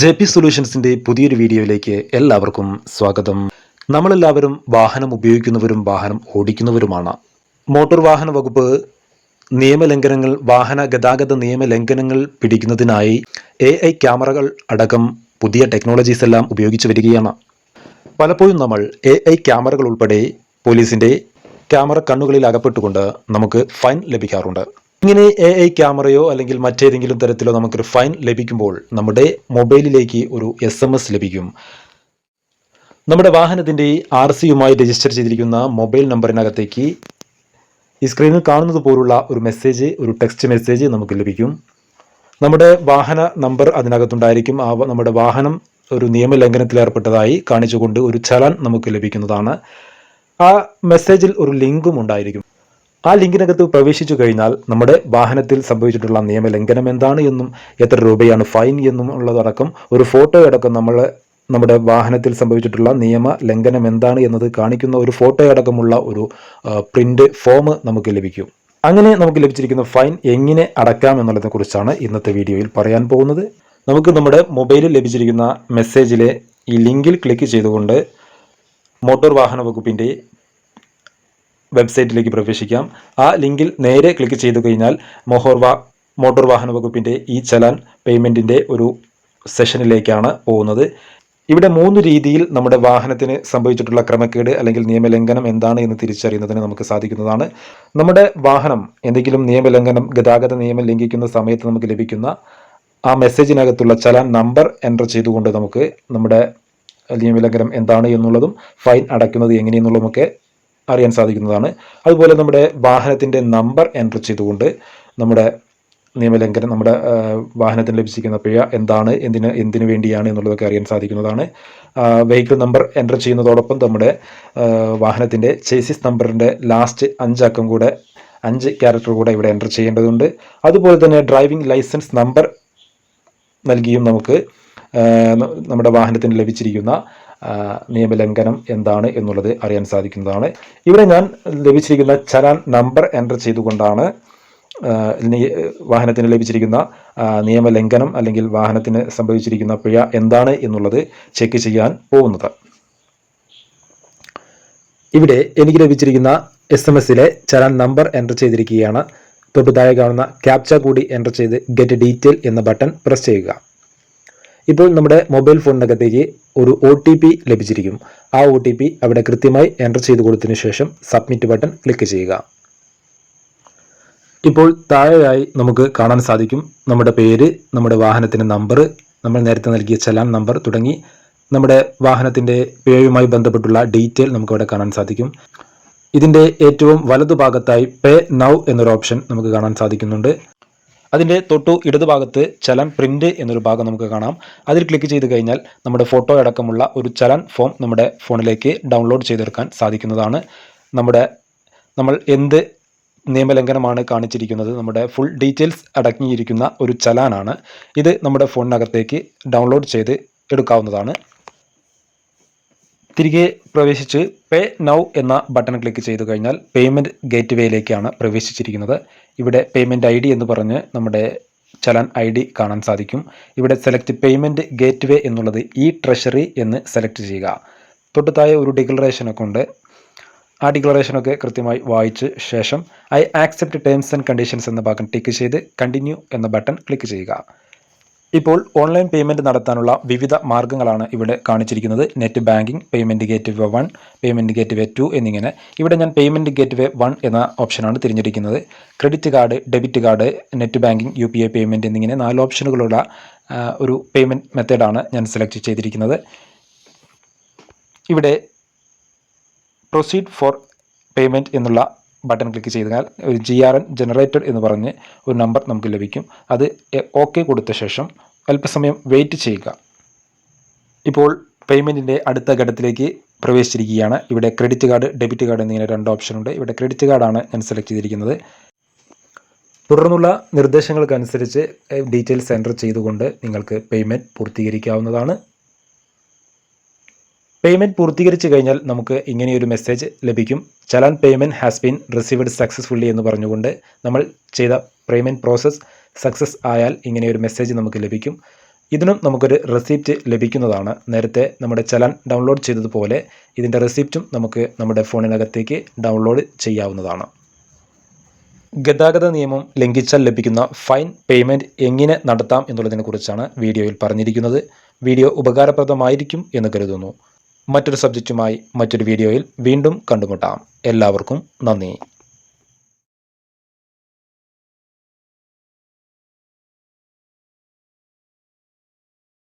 J P സൊല്യൂഷൻസിന്റെ പുതിയൊരു വീഡിയോയിലേക്ക് എല്ലാവർക്കും സ്വാഗതം. നമ്മളെല്ലാവരും വാഹനം ഉപയോഗിക്കുന്നവരും വാഹനം ഓടിക്കുന്നവരുമാണ്. മോട്ടോർ വാഹന വകുപ്പ് നിയമലംഘനങ്ങൾ വാഹന ഗതാഗത നിയമലംഘനങ്ങൾ പിടിക്കുന്നതിനായി എ ഐ ക്യാമറകൾ അടക്കം പുതിയ ടെക്നോളജീസ് എല്ലാം ഉപയോഗിച്ചു വരികയാണ്. പലപ്പോഴും നമ്മൾ എ ഐ ക്യാമറകൾ ഉൾപ്പെടെ പോലീസിന്റെ ക്യാമറ കണ്ണുകളിൽ അകപ്പെട്ടുകൊണ്ട് നമുക്ക് ഫൈൻ ലഭിക്കാറുണ്ട്. ഇങ്ങനെ എ ഐ ക്യാമറയോ അല്ലെങ്കിൽ മറ്റേതെങ്കിലും തരത്തിലോ നമുക്കൊരു ഫൈൻ ലഭിക്കുമ്പോൾ നമ്മുടെ മൊബൈലിലേക്ക് ഒരു എസ് എം എസ് ലഭിക്കും. നമ്മുടെ വാഹനത്തിന്റെ ആർ സിയുമായി രജിസ്റ്റർ ചെയ്തിരിക്കുന്ന മൊബൈൽ നമ്പറിനകത്തേക്ക് ഈ സ്ക്രീനിൽ കാണുന്നത് പോലുള്ള ഒരു മെസ്സേജ് ഒരു ടെക്സ്റ്റ് മെസ്സേജ് നമുക്ക് ലഭിക്കും. നമ്മുടെ വാഹന നമ്പർ അതിനകത്തുണ്ടായിരിക്കും. ആ നമ്മുടെ വാഹനം ഒരു നിയമലംഘനത്തിൽ ഏർപ്പെട്ടതായി കാണിച്ചുകൊണ്ട് ഒരു ചലാൻ നമുക്ക് ലഭിക്കുന്നതാണ്. ആ മെസ്സേജിൽ ഒരു ലിങ്കും ഉണ്ടായിരിക്കും. ആ ലിങ്കിനകത്ത് പ്രവേശിച്ചു കഴിഞ്ഞാൽ നമ്മുടെ വാഹനത്തിൽ സംഭവിച്ചിട്ടുള്ള നിയമലംഘനം എന്താണ് എന്നും എത്ര രൂപയാണ് ഫൈൻ എന്നും ഉള്ളതടക്കം ഒരു ഫോട്ടോ അടക്കം നമ്മൾ നമ്മുടെ വാഹനത്തിൽ സംഭവിച്ചിട്ടുള്ള നിയമ ലംഘനം എന്താണ് എന്നത് കാണിക്കുന്ന ഒരു ഫോട്ടോ അടക്കമുള്ള ഒരു പ്രിന്റ് ഫോം നമുക്ക് ലഭിക്കും. അങ്ങനെ നമുക്ക് ലഭിച്ചിരിക്കുന്ന ഫൈൻ എങ്ങനെ അടക്കാം എന്നുള്ളതിനെ കുറിച്ചാണ് ഇന്നത്തെ വീഡിയോയിൽ പറയാൻ പോകുന്നത്. നമുക്ക് നമ്മുടെ മൊബൈലിൽ ലഭിച്ചിരിക്കുന്ന മെസ്സേജിലെ ഈ ലിങ്കിൽ ക്ലിക്ക് ചെയ്തുകൊണ്ട് മോട്ടോർ വാഹന വകുപ്പിന്റെ വെബ്സൈറ്റിലേക്ക് പ്രവേശിക്കാം. ആ ലിങ്കിൽ നേരെ ക്ലിക്ക് ചെയ്തു കഴിഞ്ഞാൽ മൊഹോർവ മോട്ടോർ വാഹന വകുപ്പിന്റെ ഈ ചലാൻ പേയ്മെന്റിന്റെ ഒരു സെഷനിലേക്കാണ് പോകുന്നത്. ഇവിടെ മൂന്ന് രീതിയിൽ നമ്മുടെ വാഹനത്തിന് സംഭവിച്ചിട്ടുള്ള ക്രമക്കേട് അല്ലെങ്കിൽ നിയമലംഘനം എന്താണ് എന്ന് തിരിച്ചറിയുന്നതിന് നമുക്ക് സാധിക്കുന്നതാണ്. നമ്മുടെ വാഹനം എന്തെങ്കിലും നിയമലംഘനം ഗതാഗത നിയമം ലംഘിക്കുന്ന സമയത്ത് നമുക്ക് ലഭിക്കുന്ന ആ മെസ്സേജിനകത്തുള്ള ചലാൻ നമ്പർ എന്റർ ചെയ്തുകൊണ്ട് നമുക്ക് നമ്മുടെ നിയമലംഘനം എന്താണ് എന്നുള്ളതും ഫൈൻ അടയ്ക്കുന്നത് എങ്ങനെയെന്നുള്ളതുമൊക്കെ അറിയാൻ സാധിക്കുന്നതാണ്. അതുപോലെ നമ്മുടെ വാഹനത്തിന്റെ നമ്പർ എന്റർ ചെയ്തുകൊണ്ട് നമ്മുടെ നിയമലംഘനം നമ്മുടെ വാഹനത്തിന് ലഭിച്ചിരിക്കുന്ന പിഴ എന്താണ് എന്തിന് എന്തിനു വേണ്ടിയാണ് എന്നുള്ളതൊക്കെ അറിയാൻ സാധിക്കുന്നതാണ്. വെഹിക്കിൾ നമ്പർ എന്റർ ചെയ്യുന്നതോടൊപ്പം നമ്മുടെ വാഹനത്തിന്റെ ചേസിസ് നമ്പറിന്റെ ലാസ്റ്റ് അഞ്ചക്കം കൂടെ അഞ്ച് ക്യാരക്ടർ കൂടെ ഇവിടെ എന്റർ ചെയ്യേണ്ടതുണ്ട്. അതുപോലെ തന്നെ ഡ്രൈവിംഗ് ലൈസൻസ് നമ്പർ നൽകിയും നമുക്ക് നമ്മുടെ വാഹനത്തിന് ലഭിച്ചിരിക്കുന്ന നിയമലംഘനം എന്താണ് എന്നുള്ളത് അറിയാൻ സാധിക്കുന്നതാണ്. ഇവിടെ ഞാൻ ലഭിച്ചിരിക്കുന്ന ചലാൻ നമ്പർ എന്റർ ചെയ്തുകൊണ്ടാണ് വാഹനത്തിന് ലഭിച്ചിരിക്കുന്ന നിയമലംഘനം അല്ലെങ്കിൽ വാഹനത്തിന് സംഭവിച്ചിരിക്കുന്ന പിഴ എന്താണ് എന്നുള്ളത് ചെക്ക് ചെയ്യാൻ പോകുന്നത്. ഇവിടെ എനിക്ക് ലഭിച്ചിരിക്കുന്ന എസ് എം എസിലെ ചലാൻ നമ്പർ എന്റർ ചെയ്തിരിക്കുകയാണ്. തൊട്ടു താഴെ കാണുന്ന ക്യാപ്ച കൂടി എന്റർ ചെയ്ത് ഗെറ്റ് ഡീറ്റെയിൽ എന്ന ബട്ടൺ പ്രസ് ചെയ്യുക. ഇപ്പോൾ നമ്മുടെ മൊബൈൽ ഫോണിനകത്തേക്ക് ഒരു ഒ ടി പി ലഭിച്ചിരിക്കും. ആ ഒ ടി പി അവിടെ കൃത്യമായി എന്റർ ചെയ്ത് കൊടുത്തതിന് ശേഷം സബ്മിറ്റ് ബട്ടൺ ക്ലിക്ക് ചെയ്യുക. ഇപ്പോൾ താഴെയായി നമുക്ക് കാണാൻ സാധിക്കും. നമ്മുടെ പേര് നമ്മുടെ വാഹനത്തിന്റെ നമ്പർ നമ്മൾ നേരത്തെ നൽകിയ ചലാൻ നമ്പർ തുടങ്ങി നമ്മുടെ വാഹനത്തിന്റെ പേരുമായി ബന്ധപ്പെട്ടുള്ള ഡീറ്റെയിൽ നമുക്കവിടെ കാണാൻ സാധിക്കും. ഇതിന്റെ ഏറ്റവും വലതുഭാഗത്തായി പേ നൗ എന്നൊരു ഓപ്ഷൻ നമുക്ക് കാണാൻ സാധിക്കുന്നുണ്ട്. അതിന്റെ തൊട്ടു ഇടതുഭാഗത്ത് ചലൻ പ്രിന്റ് എന്നൊരു ഭാഗം നമുക്ക് കാണാം. അതിൽ ക്ലിക്ക് ചെയ്ത് കഴിഞ്ഞാൽ നമ്മുടെ ഫോട്ടോ അടക്കമുള്ള ഒരു ചലൻ ഫോം നമ്മുടെ ഫോണിലേക്ക് ഡൗൺലോഡ് ചെയ്തെടുക്കാൻ സാധിക്കുന്നതാണ്. നമ്മുടെ നമ്മൾ എന്ത് നിയമലംഘനമാണ് കാണിച്ചിരിക്കുന്നത്? നമ്മുടെ ഫുൾ ഡീറ്റെയിൽസ് അടങ്ങിയിരിക്കുന്ന ഒരു ചലാനാണ്. ഇത് നമ്മുടെ ഫോണിനകത്തേക്ക് ഡൗൺലോഡ് ചെയ്ത് എടുക്കാവുന്നതാണ്. തിരികെ പ്രവേശിച്ച് പേ നൗ എന്ന ബട്ടൺ ക്ലിക്ക് ചെയ്തു കഴിഞ്ഞാൽ പേയ്മെന്റ് ഗേറ്റ് വേയിലേക്കാണ് പ്രവേശിച്ചിരിക്കുന്നത്. ഇവിടെ പേയ്മെന്റ് ഐ ഡി എന്ന് പറഞ്ഞ് നമ്മുടെ ചലാൻ ഐ ഡി കാണാൻ സാധിക്കും. ഇവിടെ സെലക്ട് പേയ്മെന്റ് ഗേറ്റ് വേ എന്നുള്ളത് ഇ ട്രഷറി എന്ന് സെലക്ട് ചെയ്യുക. തൊട്ടുതായ ഒരു ഡിക്ലറേഷനൊക്കെ ഉണ്ട്. ആ ഡിക്ലറേഷനൊക്കെ കൃത്യമായി വായിച്ച് ശേഷം I accept terms and conditions എന്ന ഭാഗം ടിക്ക് ചെയ്ത് കണ്ടിന്യൂ എന്ന ബട്ടൺ ക്ലിക്ക് ചെയ്യുക. ഇപ്പോൾ ഓൺലൈൻ പേയ്മെന്റ് നടത്താനുള്ള വിവിധ മാർഗങ്ങളാണ് ഇവിടെ കാണിച്ചിരിക്കുന്നത്. Net banking payment gateway one payment gateway two എന്നിങ്ങനെ. ഇവിടെ ഞാൻ പേയ്മെന്റ് ഗേറ്റ് വേ വൺ എന്ന ഓപ്ഷനാണ് തിരഞ്ഞെടുക്കുന്നത്. Credit card debit card net banking U P I payment എന്നിങ്ങനെ നാല് ഓപ്ഷനുകളുള്ള ഒരു പേയ്മെന്റ് മെത്തേഡാണ് ഞാൻ സെലക്ട് ചെയ്തിരിക്കുന്നത്. ഇവിടെ പ്രൊസീഡ് ഫോർ പേയ്മെന്റ് എന്നുള്ള ബട്ടൺ ക്ലിക്ക് ചെയ്താൽ ഒരു ജി ആർ എൻ ജനറേറ്റഡ് എന്ന് പറഞ്ഞ് ഒരു നമ്പർ നമുക്ക് ലഭിക്കും. അത് ഓക്കെ കൊടുത്ത ശേഷം അല്പസമയം വെയിറ്റ് ചെയ്യുക. ഇപ്പോൾ പേയ്മെന്റിന്റെ അടുത്ത ഘട്ടത്തിലേക്ക് പ്രവേശിച്ചിരിക്കുകയാണ്. ഇവിടെ ക്രെഡിറ്റ് കാർഡ് ഡെബിറ്റ് കാർഡ് എന്നിങ്ങനെ രണ്ട് ഓപ്ഷൻ ഉണ്ട്. ഇവിടെ ക്രെഡിറ്റ് കാർഡാണ് ഞാൻ സെലക്ട് ചെയ്തിരിക്കുന്നത്. തുടർന്നുള്ള നിർദ്ദേശങ്ങൾക്കനുസരിച്ച് ഡീറ്റെയിൽസ് എന്റർ ചെയ്തുകൊണ്ട് നിങ്ങൾക്ക് പേയ്മെന്റ് പൂർത്തീകരിക്കാവുന്നതാണ്. പേയ്മെന്റ് പൂർത്തീകരിച്ചു കഴിഞ്ഞാൽ നമുക്ക് ഇങ്ങനെയൊരു മെസ്സേജ് ലഭിക്കും. Challan payment has been received successfully എന്ന് പറഞ്ഞുകൊണ്ട് നമ്മൾ ചെയ്ത പേയ്മെന്റ് പ്രോസസ്സ് സക്സസ് ആയാൽ ഇങ്ങനെയൊരു മെസ്സേജ് നമുക്ക് ലഭിക്കും. ഇതിനും നമുക്കൊരു റെസിപ്റ്റ് ലഭിക്കുന്നതാണ്. നേരത്തെ നമ്മുടെ ചലാൻ ഡൗൺലോഡ് ചെയ്തതുപോലെ ഇതിന്റെ റെസിപ്റ്റും നമുക്ക് നമ്മുടെ ഫോണിനകത്തേക്ക് ഡൗൺലോഡ് ചെയ്യാവുന്നതാണ്. ഗതാഗത നിയമം ലംഘിച്ചാൽ ലഭിക്കുന്ന ഫൈൻ പേയ്മെന്റ് എങ്ങനെ നടത്താം എന്നുള്ളതിനെക്കുറിച്ചാണ് വീഡിയോയിൽ പറഞ്ഞിരിക്കുന്നത്. വീഡിയോ ഉപകാരപ്രദമായിരിക്കും എന്ന് കരുതുന്നു. മറ്റൊരു സബ്ജക്റ്റുമായി മറ്റൊരു വീഡിയോയിൽ വീണ്ടും കണ്ടുമുട്ടാം. എല്ലാവർക്കും നന്ദി.